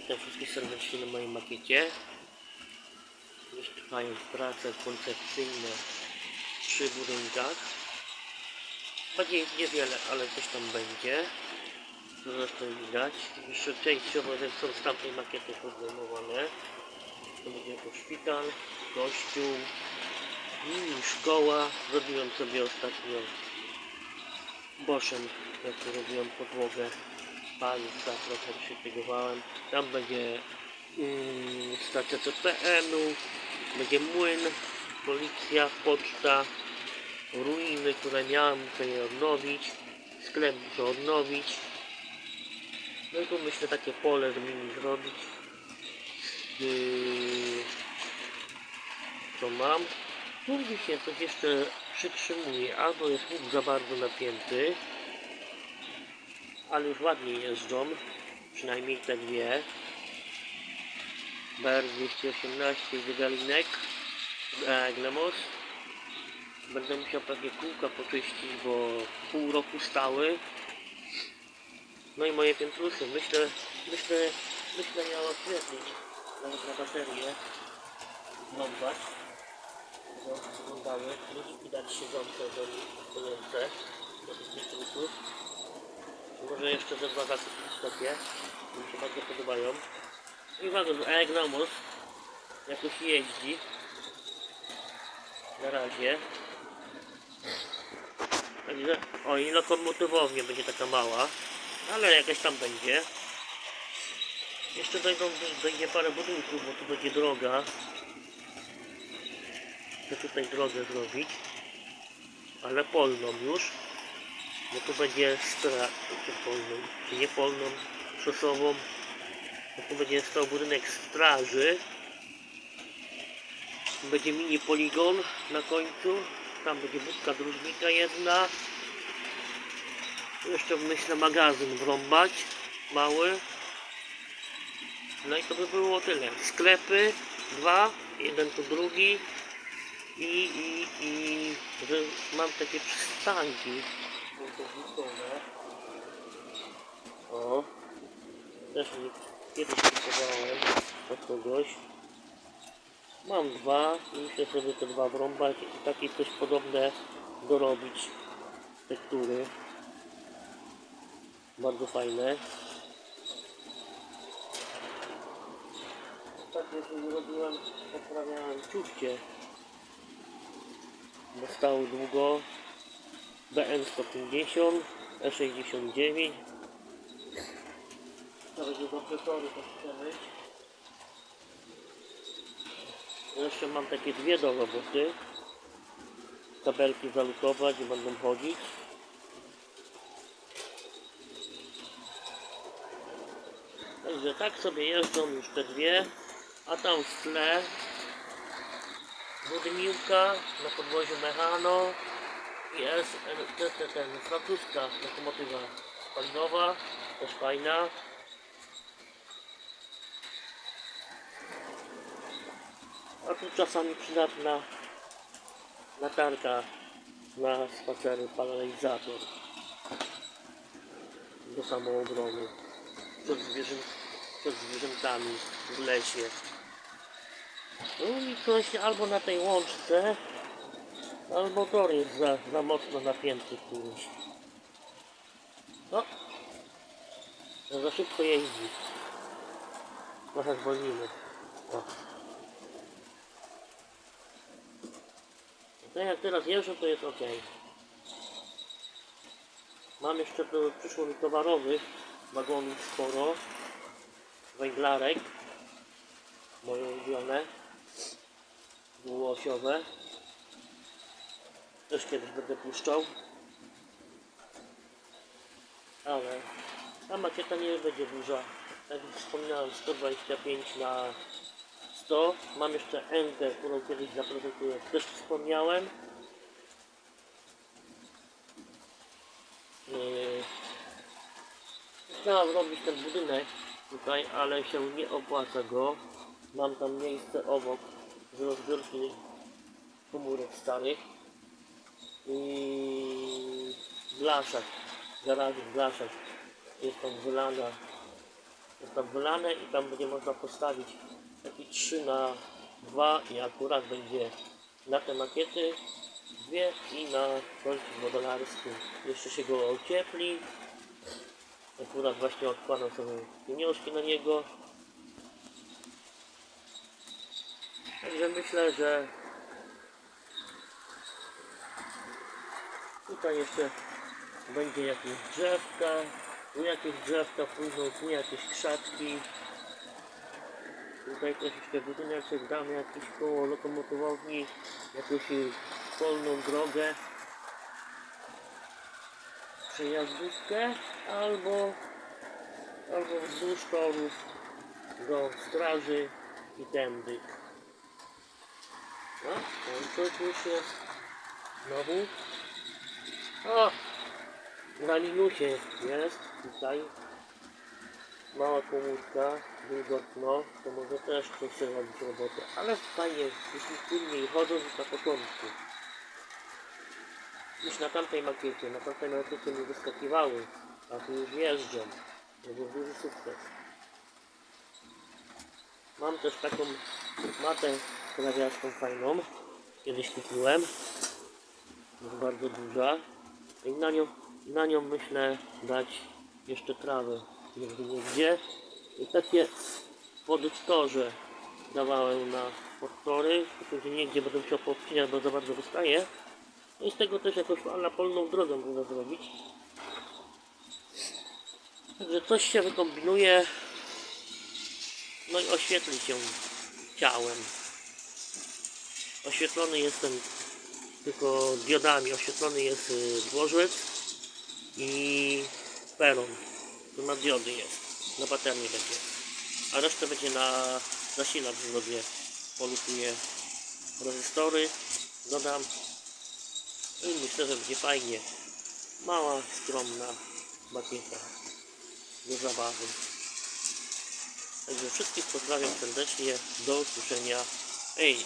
Witam wszystkich serdecznie na moim makiecie. Już trwają prace koncepcyjne przy budynkach. Będzie ich niewiele, ale coś tam będzie. To zresztą widać. Jeszcze częściowo są z tamtej makiety podejmowane. To będzie jako szpital, kościół, mini szkoła. Zrobiłem sobie ostatnio boszem, jak robiłem podłogę palca, trochę przypiegowałem. Tam będzie mm, stacja CPN-u, będzie młyn, policja, poczta, ruiny, które miałem tutaj odnowić, sklep muszę odnowić. No i tu myślę takie pole nimi zrobić. Yy, co mam? Tu się coś jeszcze przytrzymuje, albo jest łuk za bardzo napięty, ale już ładnie jeżdżą, przynajmniej te dwie. BR218 wygalinek, e, Glemos. Będę musiał pewnie kółka poczyścić, bo pół roku stały. No i moje piętrusy, myślę, myślę, myślę miało oświetlić, nawet na baterię. No, wyglądały, ludziki dać siedzące do nich, stojące, do tych piętrusów. Może jeszcze ze dwa zakupi w sklepie. Mi się bardzo podobają. I uwaga, że Aegnamos jakoś jeździ. Na razie. O i lokomotywownia będzie taka mała. Ale jakaś tam będzie. Jeszcze dojdą, dojdzie parę budynków, bo tu będzie droga. Chcę tutaj drogę zrobić. Ale polną już. No to będzie czy polną, czy szosową. No to będzie stał budynek straży. Będzie mini poligon na końcu. Tam będzie budka dróżnika jedna. Jeszcze myślę magazyn wrąbać. Mały. No i to by było tyle. Sklepy dwa, jeden tu drugi. I, i, i mam takie przystanki O, też kiedyś kupowałem od kogoś. Mam dwa i muszę sobie te dwa wrąbać i takie coś podobne dorobić. Tektury. Bardzo fajne. Ostatnio sobie robiłem, poprawiałem ciuchcie. Bo stały długo. BN 150, E69. To będzie dobrze tory to chcemy. Jeszcze mam takie dwie do roboty. Kabelki zalutować i będą chodzić. Także tak sobie jeżdżą już te dwie. A tam w tle Budmiłka na podwoziu Mechano jest ten, ten, ten francuska lokomotywa spalinowa, też fajna. A tu czasami przydatna latarka na spacery, paralizator do samoobrony przed, zwierzę, przed zwierzętami w lesie. No i coś albo na tej łączce, albo tor jest za, za mocno napięty któryś. No, za szybko jeździ. Trochę zwolnimy. O. Tak jak teraz jeżdżę, to jest ok. Mam jeszcze do przyszło towarowych wagonów sporo. Węglarek. Moje ulubione. Dwuosiowe. Też kiedyś będę puszczał. Ale ta makieta nie będzie duża. Tak jak wspomniałem 125 na 100. Mam jeszcze Enkę, którą kiedyś zaprezentuję. Też wspomniałem. Yy, Chciałem robić ten budynek tutaj, ale się nie opłaca go. Mam tam miejsce obok z rozbiórki komórek starych i blaszak, garażu blaszak jest tam wylana został wylane i tam będzie można postawić taki 3 na 2 i akurat będzie na te makiety dwie i na kącik modelarskim. Jeszcze się go ociepli. Akurat właśnie odkładam sobie pieniążki na niego. Także myślę, że tutaj jeszcze będzie jakieś drzewka, tu jakieś drzewka pójdą, tu jakieś krzaki. Tutaj troszeczkę budyneczek damy jakieś koło lokomotywowni, jakąś polną drogę, przejazdówkę albo, albo wzdłuż torów do straży i tędy. No, kończyć już jest znowu. O! Na minusie jest tutaj mała komórka, wilgotno, to może też coś chce robić robotę, ale fajnie, jeśli płynniej chodzą niż na początku. Niż na tamtej makiecie, na tamtej makiecie nie wyskakiwały, a tu już jeżdżą. To był duży sukces. Mam też taką matę trawiarską fajną, kiedyś kupiłem. Jest bardzo duża. I na nią, na nią myślę dać jeszcze trawę nigdy nigdzie. I takie podtorze dawałem na podtory, tylko że niegdzie będę musiał poobcinać, bo za bardzo wystaje. No i z tego też jakąś na polną drogę można zrobić. Także coś się wykombinuje. No i oświetli się ciałem. Oświetlony jestem tylko diodami oświetlony jest y, dworzec i peron. Tu na diody jest, na baterii będzie. A resztę będzie na zasilacz zrobię. Polutuję rezystory, dodam i myślę, że będzie fajnie. Mała, skromna makieta do zabawy. Także wszystkich pozdrawiam serdecznie. Do usłyszenia. Hej!